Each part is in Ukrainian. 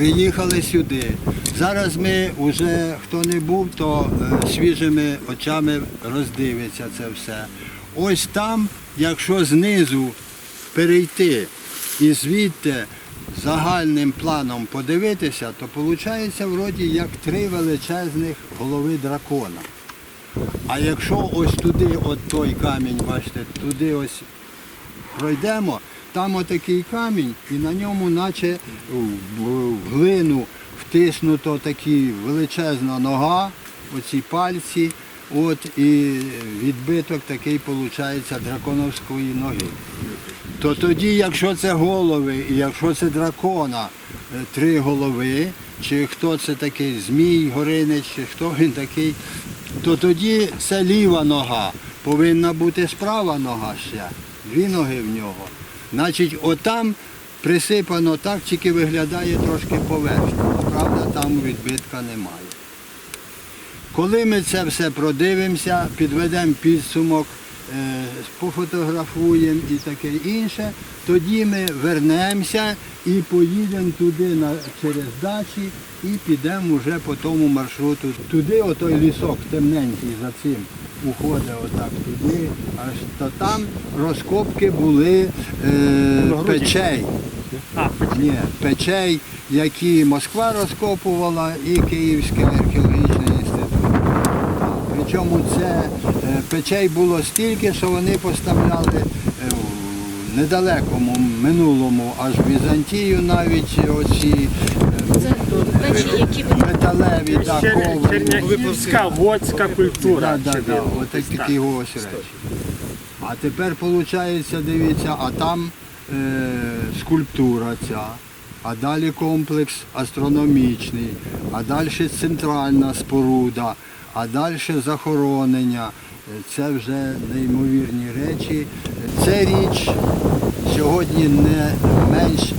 Приїхали сюди. Зараз ми вже, хто не був, то е, свіжими очами роздивиться це все. Ось там, якщо знизу перейти і звідти загальним планом подивитися, то виходить вроді як три величезних голови дракона. А якщо ось туди, от той камінь, бачите, туди ось пройдемо, там отакий камінь, і на ньому, наче в глину втиснуто такі величезна нога, оці пальці, от і відбиток такий виходить драконовської ноги. То тоді, якщо це голови, і якщо це дракона, е, три голови, чи хто це такий, Змій, Горинич, чи хто він такий, то тоді це ліва нога. Повинна бути справа нога ще. Дві ноги в нього. Значить, отам присипано так, тільки виглядає трошки поверхня. Правда, там відбитка немає. Коли ми це все продивимося, підведемо підсумок, е, пофотографуємо і таке інше, тоді ми вернемося і поїдемо туди через дачі і підемо вже по тому маршруту. Туди отой лісок темненький за цим уходить отак туди, аж то там розкопки були е, печей. А, Ні, печей, які Москва розкопувала і Київський археологічний інститут. Причому це е, печей було стільки, що вони поставляли е, в недалекому минулому, аж в Візантію навіть оці які ви металеві да, Чер- коври. Культура. Да, да, да, ви- такі, ось речі. А тепер виходить, дивіться, а там е, скульптура ця, а далі комплекс астрономічний, а далі центральна споруда, а далі захоронення. Е, Це вже неймовірні речі. Це річ сьогодні не менш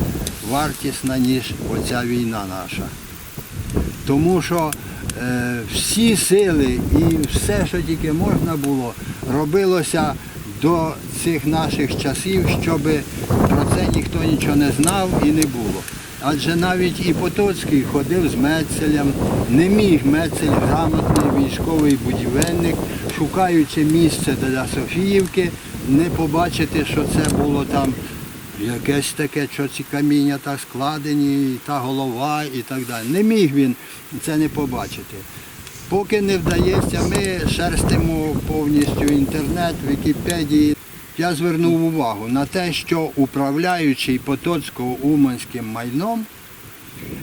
вартісна, ніж оця війна наша. Тому що е, всі сили і все, що тільки можна було, робилося до цих наших часів, щоб про це ніхто нічого не знав і не було. Адже навіть і Потоцький ходив з Мецелем, не міг Мецель грамотний військовий будівельник, шукаючи місце для Софіївки, не побачити, що це було там якесь таке, що ці каміння так складені, і та голова і так далі. Не міг він це не побачити. Поки не вдається, ми шерстимо повністю інтернет, Вікіпедії. Я звернув увагу на те, що управляючий Потоцько-Уманським майном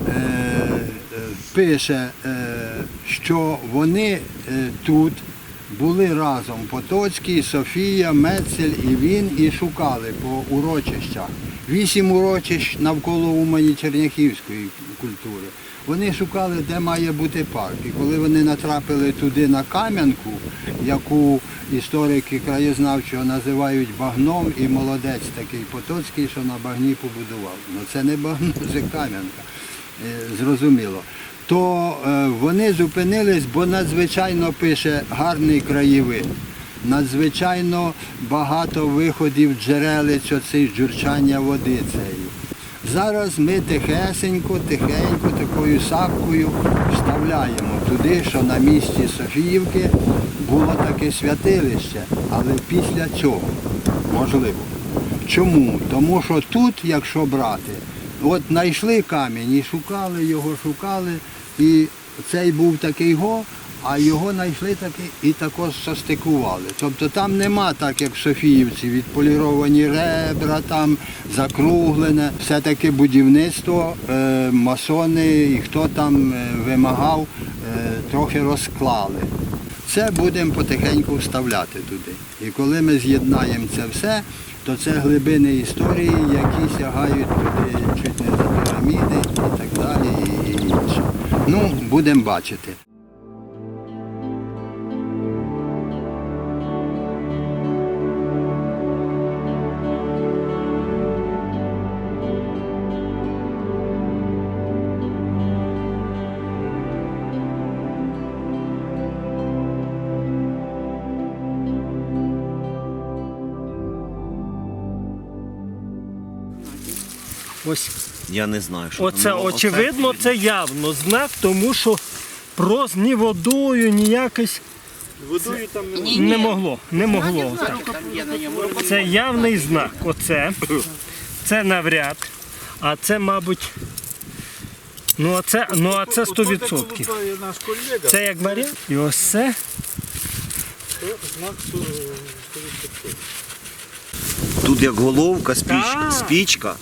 е, е, пише, е, що вони е, тут були разом Потоцький, Софія, Мецель і він і шукали по урочищах. Вісім урочищ навколо Умані Черняхівської культури. Вони шукали, де має бути парк. І коли вони натрапили туди на Кам'янку, яку історики краєзнавчого називають багном, і молодець такий Потоцький, що на багні побудував. Ну це не багно, це Кам'янка. Е, Зрозуміло. То е, вони зупинились, бо надзвичайно пише гарний краєвид. Надзвичайно багато виходів джерелиць оцих джурчання води цієї. Зараз ми тихесенько, тихенько, такою сапкою вставляємо туди, що на місці Софіївки було таке святилище, але після цього можливо. Чому? Тому що тут, якщо брати, от знайшли камінь і шукали його, шукали, і цей був такий го, а його знайшли таки і також состикували. Тобто там нема так, як в Софіївці, відполіровані ребра, там закруглене. Все-таки будівництво, е, масони і хто там е, вимагав, е, трохи розклали. Це будемо потихеньку вставляти туди. І коли ми з'єднаємо це все, то це глибини історії, які сягають туди чуть не за піраміди і так далі, і інше. Ну, будемо бачити. Ось я не знаю, що оце там. Очевидно, це явно знак, тому що просто ні водою, ніякось Водою там не могло. Не могло. так. Це явний знак. Оце. Це навряд. А це, мабуть. Ну, а це, ну, а це 100%. наш колега, Це як варіант. І ось це. знак Тут як головка, спіч, Так. спічка.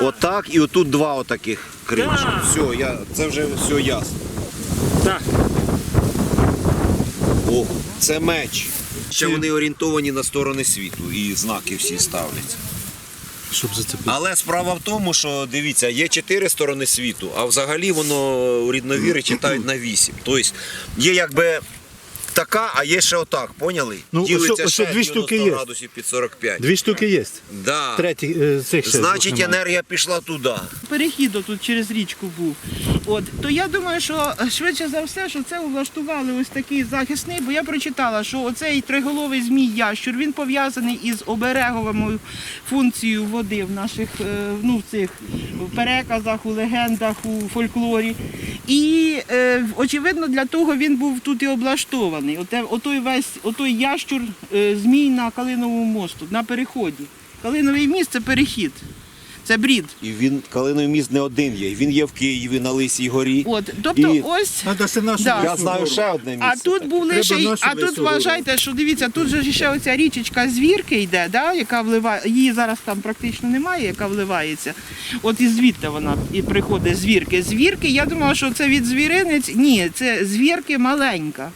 Отак і отут два отаких. Так. Все, я, це вже все ясно. Так. О, це меч. Ще вони орієнтовані на сторони світу і знаки всі ставляться. щоб зацепити. Але справа в тому, що дивіться, є чотири сторони світу, а взагалі воно рідновіри читають на вісім. Тобто є якби така, а є ще отак, поняли? Ну, Ділиться ще дві штуки 90 є. градусів під 45. Дві штуки є. Да. Третій е, цих ще Значить, немає. енергія пішла туди. перехід тут через річку був. От то я думаю, що швидше за все, що це влаштували ось такий захисний, бо я прочитала, що оцей триголовий змій ящур він пов'язаний із обереговою функцією води в наших е, ну, в цих переказах, у легендах, у фольклорі. І е, очевидно, для того він був тут і облаштований. Оте, отой весь отой ящур е, змій на Калиновому мосту на переході. Калиновий міст це перехід. Це брід. І він калиновий міст не один є. Він є в Києві на Лисій горі. От, тобто, І- ось. Да. Я знаю ще одне місце. А тут таке. був лише, а тут вважайте, що дивіться, тут же ще оця річечка звірки йде, да, яка вливає, її зараз там практично немає, яка вливається. От і звідти вона і приходить звірки. Звірки, я думала, що це від звіринець. Ні, це звірки маленька.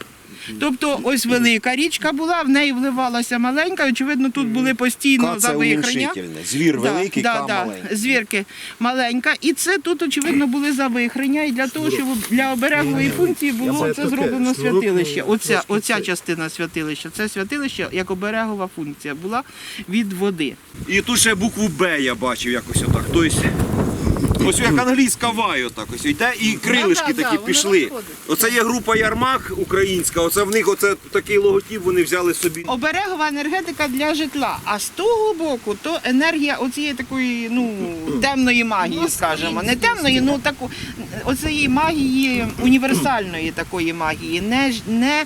Тобто ось велика річка була, в неї вливалася маленька, очевидно, тут були постійно завихрення. Звір великий, ка маленький. Звірки маленька. І це тут, очевидно, були завихрення. І для того, щоб для оберегової функції було Це зроблено святилище. Оця, оця частина святилища. Це святилище як оберегова функція була від води. І тут ще букву Б я бачив якось отак. Тобто, ось як англійська вай так ось йде, і крилишки такі пішли. Оце є група Ярмак українська, оце в них оце такий логотип вони взяли собі. Оберегова енергетика для житла. А з того боку, то енергія оцієї такої ну темної магії, скажімо, не темної, ну таку оцієї магії універсальної такої магії, не не.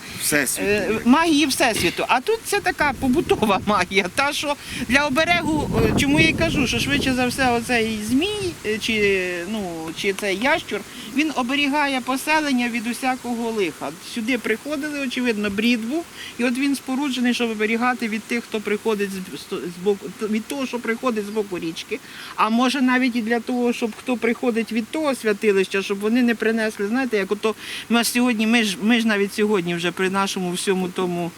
Е, магії Всесвіту. А тут це така побутова магія. Та що для оберегу, е, чому я й кажу, що швидше за все, оцей змій е, чи, ну, чи цей ящур, він оберігає поселення від усякого лиха. Сюди приходили, очевидно, брід був, і от він споруджений, щоб оберігати від тих, хто приходить з, з боку, від того, що приходить з боку річки. А може навіть і для того, щоб хто приходить від того святилища, щоб вони не принесли. Знаєте, як ото ми сьогодні, ми ж ми ж навіть сьогодні вже при нашому всьому тому.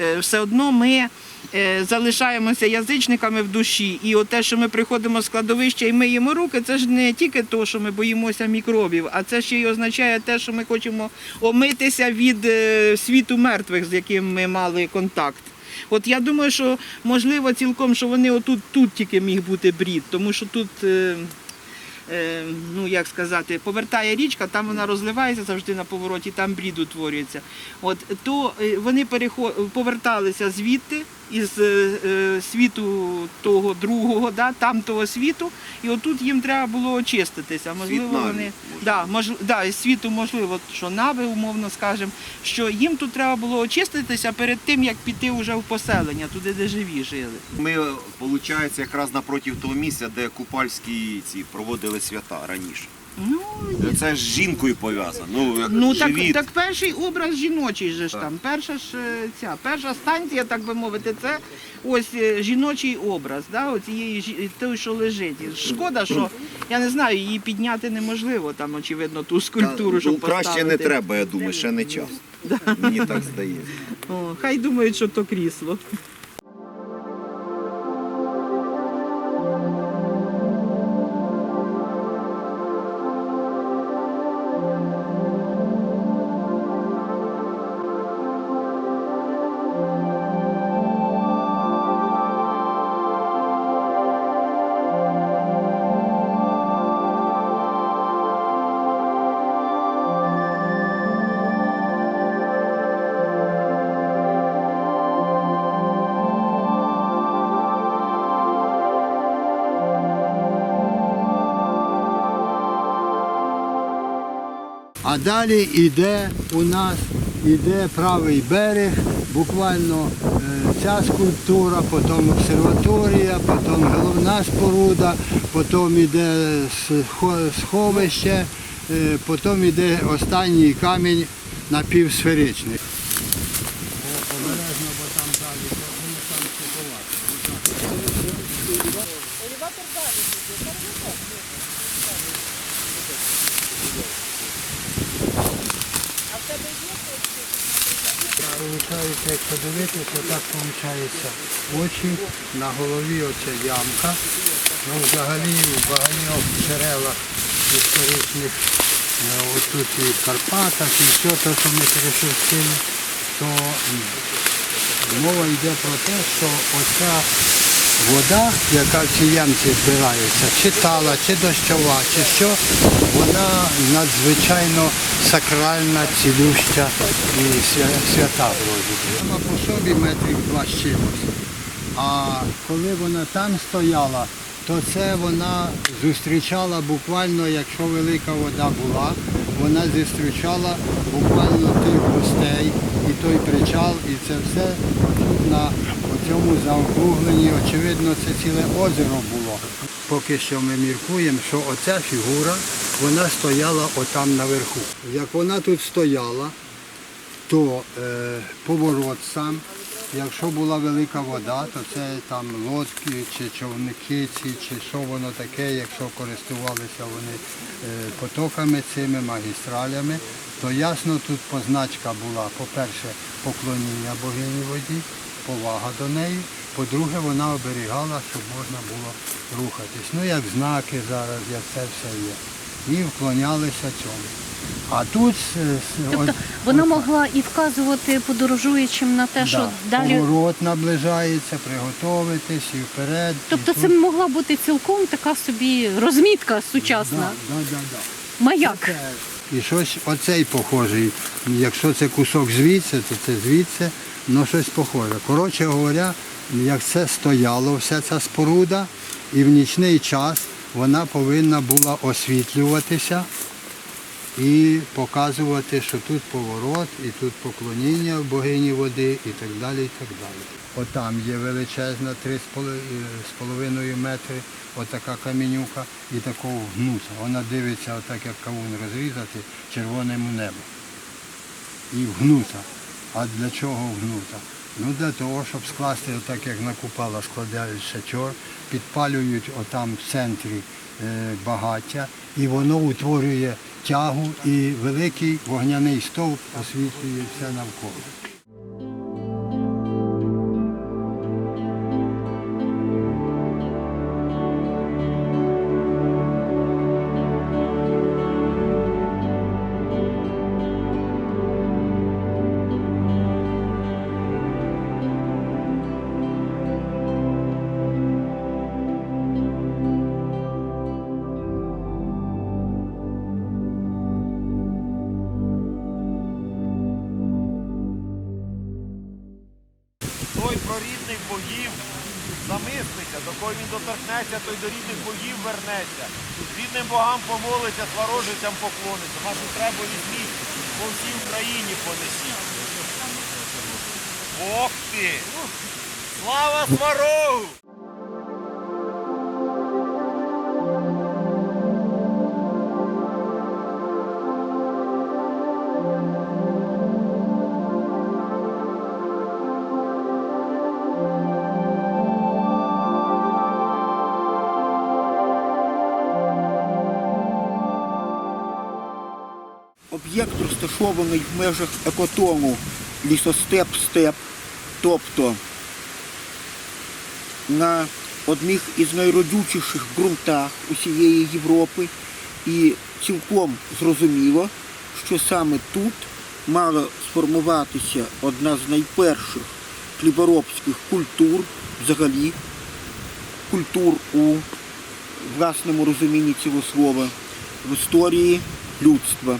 е, Все одно ми е, залишаємося язичниками в душі. І те, що ми приходимо з кладовища і миємо руки, це ж не тільки те, що ми боїмося мікробів, а це ще й означає те, що ми хочемо омитися від е, світу мертвих, з яким ми мали контакт. От я думаю, що можливо цілком, що вони отут тут тільки міг бути брід, тому що тут. Е, ну як сказати, повертає річка, там вона розливається завжди на повороті, там брід утворюється. От то е, вони поверталися звідти із е, е, світу того другого, да, там того світу, і отут їм треба було очиститися. Можливо, Наві, вони да, мож, да, із світу, можливо, що нави, умовно скажемо, що їм тут треба було очиститися перед тим, як піти вже в поселення, туди, де живі жили. Ми, виходить, якраз напроти того місця, де купальські ці проводили свята раніше. Ну, Це ж з жінкою пов'язано. Ну, як Ну так, живіт. так перший образ жіночий же ж Так. там. Перша ж е, ця перша станція, так би мовити, це ось е, жіночий образ, да, оцієї жі- той, що лежить. Шкода, що я не знаю, її підняти неможливо там, очевидно, ту скульптуру, щоб ну, краще не треба, я думаю, ще не час. Мені так здається. О, хай думають, що то крісло. А далі йде у нас іде правий берег, буквально е, ця скульптура, потім обсерваторія, потім головна споруда, потім йде сховище, е, потім йде останній камінь напівсферичний. Обережно, бо там далі, вони там шоколад. Получається, як подивитися, так виходить очі, на голові оця ямка. Ну, взагалі в багатьох джерелах історичних, е, ось тут і в Карпатах, і все те, що ми перешерстили, то мова йде про те, що оця вода, яка в цій ямці збирається, чи тала, чи дощова, чи що, вона надзвичайно сакральна, цілюща і свята вроді. Вона по собі метрів два з чимось. А коли вона там стояла, то це вона зустрічала буквально, якщо велика вода була, вона зустрічала буквально тих гостей і той причал, і це все отут на цьому заокругленні, очевидно, це ціле озеро було. Поки що ми міркуємо, що оця фігура, вона стояла отам наверху. Як вона тут стояла, то е, поворот сам, якщо була велика вода, то це там лодки чи човники, ці, чи що воно таке, якщо користувалися вони е, потоками цими магістралями, то ясно тут позначка була, по-перше, поклоніння богині воді, повага до неї, по-друге, вона оберігала, щоб можна було рухатись. Ну, як знаки зараз, як це все є. І вклонялися цьому. А тут е, Тобто от- вона могла і вказувати подорожуючим на те, що далі. Поворот наближається, приготовитись і вперед. Тобто і це тут. могла бути цілком така собі розмітка сучасна. Да, да, да, да. Маяк. І щось оцей похожий. Якщо це кусок звідси, то це звідси, ну щось похоже. Коротше говоря, як це стояло, вся ця споруда, і в нічний час вона повинна була освітлюватися і показувати, що тут поворот, і тут поклоніння богині води і так далі. і так далі. Отам є величезна 3,5 метри, отака камінюка і такого гнуса. Вона дивиться, отак як кавун розрізати, червоному небу. І вгнута. А для чого вгнута? Ну для того, щоб скласти, отак як на купала складають шачор, підпалюють отам в центрі е, багаття, і воно утворює тягу, і великий вогняний стовп освітлює все навколо. Рідним богам помолиться, творожицям поклониться. Нашу треба візьміть, по всій Україні понесіть. Ох ти! Слава сварогу! Розташований в межах екотону лісостеп-степ, тобто на одних із найродючіших ґрунтах усієї Європи. І цілком зрозуміло, що саме тут мала сформуватися одна з найперших хліборобських культур, взагалі культур у власному розумінні цього слова в історії людства.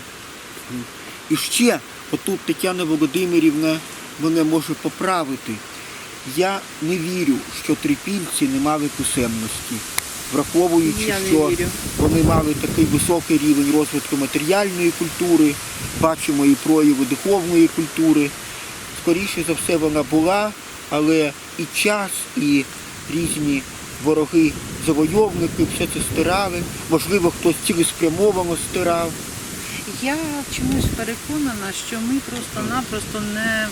І ще, отут Тетяна Володимирівна мене може поправити. Я не вірю, що трипільці не мали писемності. враховуючи, що вірю. вони мали такий високий рівень розвитку матеріальної культури, бачимо і прояви духовної культури. Скоріше за все вона була, але і час, і різні вороги, завойовники все це стирали. Можливо, хтось цілеспрямовано стирав. Я чомусь переконана, що ми просто-напросто не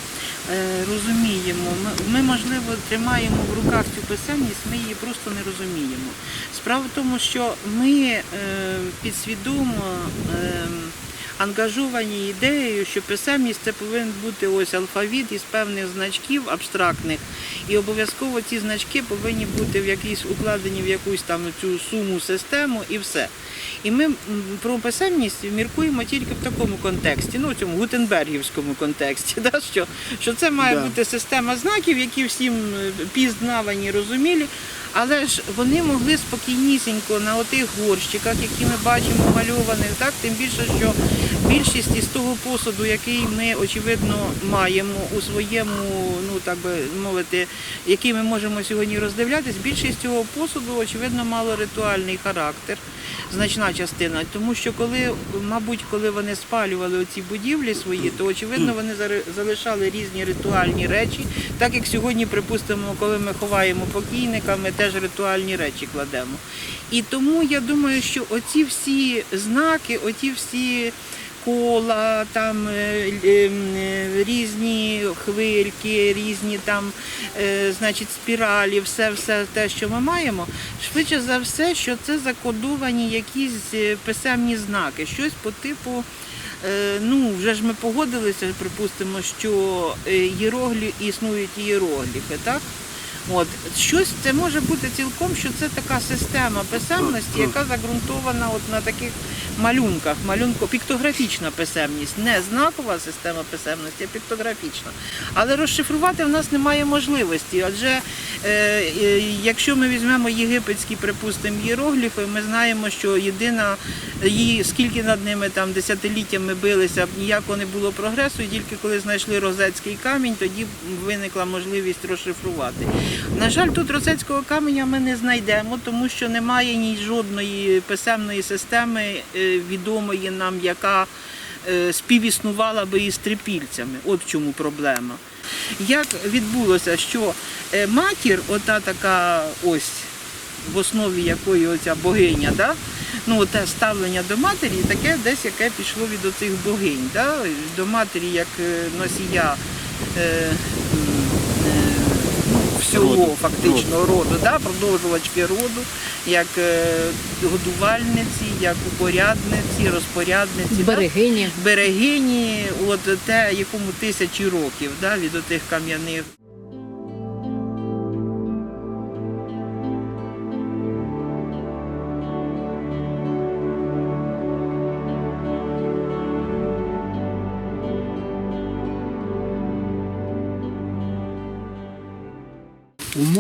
е, розуміємо. Ми, можливо, тримаємо в руках цю писемність, ми її просто не розуміємо. Справа в тому, що ми е, підсвідомо е, ангажовані ідеєю, що писемність це повинен бути ось алфавіт із певних значків абстрактних, і обов'язково ці значки повинні бути в якійсь укладені в якусь там цю суму систему і все. І ми про писемність міркуємо тільки в такому контексті, ну в цьому гутенбергівському контексті, да, що, що це має Да. бути система знаків, які всім е, пізнавані, розумілі. Але ж вони могли спокійнісінько на отих горщиках, які ми бачимо мальованих, так тим більше, що більшість із того посуду, який ми очевидно маємо у своєму, ну так би мовити, який ми можемо сьогодні роздивлятись, більшість цього посуду очевидно мало ритуальний характер, значна частина. Тому що коли, мабуть, коли вони спалювали оці будівлі свої, то очевидно вони залишали різні ритуальні речі, так як сьогодні, припустимо, коли ми ховаємо покійника, ми теж ритуальні речі кладемо. І тому я думаю, що оці всі знаки, оці всі кола, там е, е, е, різні хвильки, різні там, значить, спіралі, все, все те, що ми маємо, швидше за все, що це закодовані якісь писемні знаки, щось по типу. Ну, вже ж ми погодилися, припустимо, що е, існують ієрогліфи, так? От щось це може бути цілком, що це така система писемності, яка загрунтована от на таких малюнках, малюнко, піктографічна писемність, не знакова система писемності, а піктографічна. Але розшифрувати в нас немає можливості, адже е, е, якщо ми візьмемо єгипетські, припустимо, іерогліфи, ми знаємо, що єдина її, скільки над ними там десятиліттями билися, ніякого не було прогресу, і тільки коли знайшли розецький камінь, тоді виникла можливість розшифрувати. На жаль, тут розецького каменя ми не знайдемо, тому що немає ні жодної писемної системи е, відомої нам, яка е, співіснувала би із трипільцями. От в чому проблема. Як відбулося, що е, матір, ота така ось в основі якої оця богиня, да? ну те ставлення до матері, таке десь яке пішло від оцих богинь, да? до матері як носія. Всього фактично роду, да, продовжувачки роду, як е, годувальниці, як упорядниці, розпорядниці. да. Берегині. Берегині, от те, якому тисячі років да, від отих кам'яних.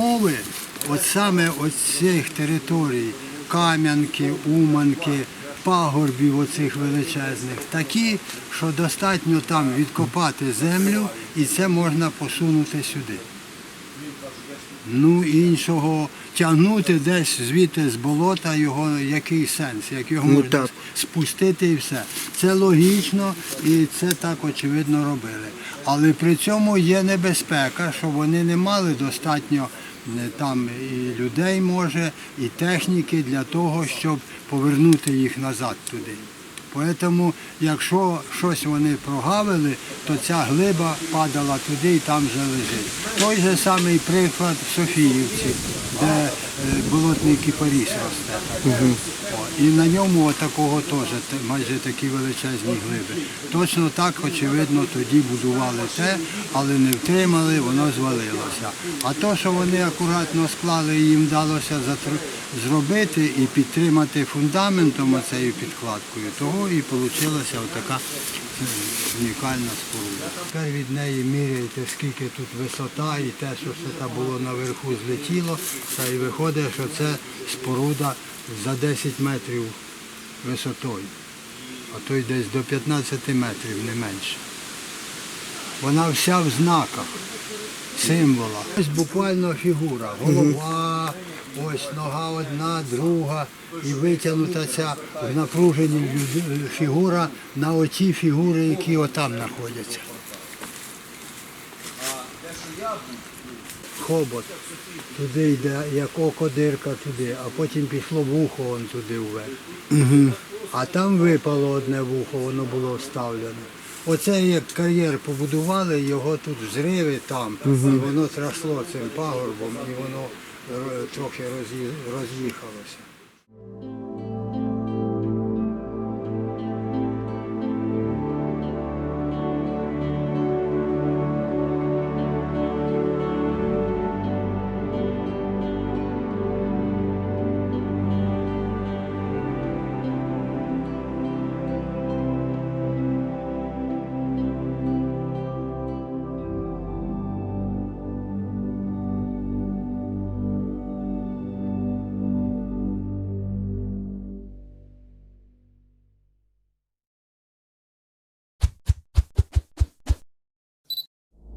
Умови, от саме от цих територій, Кам'янки, Уманки, пагорбів оцих величезних, такі, що достатньо там відкопати землю і це можна посунути сюди. Ну, іншого тягнути десь звідти з болота його який сенс, як його Ну, можна так. спустити і все. Це логічно і це так очевидно робили. Але при цьому є небезпека, що вони не мали достатньо там і людей може, і техніки для того, щоб повернути їх назад туди. Тому, якщо щось вони прогавили, то ця глиба падала туди і там вже лежить. Той же самий приклад в Софіївці, де е, болотний кіпаріс росте. І на ньому такого теж майже такі величезні глиби. Точно так, очевидно, тоді будували те, але не втримали, воно звалилося. А то, що вони акуратно склали і їм вдалося зробити і підтримати фундаментом оцею підкладкою, того і вийшла отака унікальна споруда. Тепер від неї міряєте, скільки тут висота і те, що все там було наверху злетіло, та і виходить, що це споруда за 10 метрів висотою, а то й десь до 15 метрів, не менше. Вона вся в знаках, символах. Ось буквально фігура, голова, ось нога одна, друга, і витягнута ця в напруженні фігура на оці фігури, які отам знаходяться. Хобот. Туди йде, як око дирка туди, а потім пішло вухо вон туди вверх. А там випало одне вухо, воно було вставлено. Оце як кар'єр побудували, його тут зриви там, і воно трасло цим пагорбом, і воно трохи роз'ї- роз'їхалося.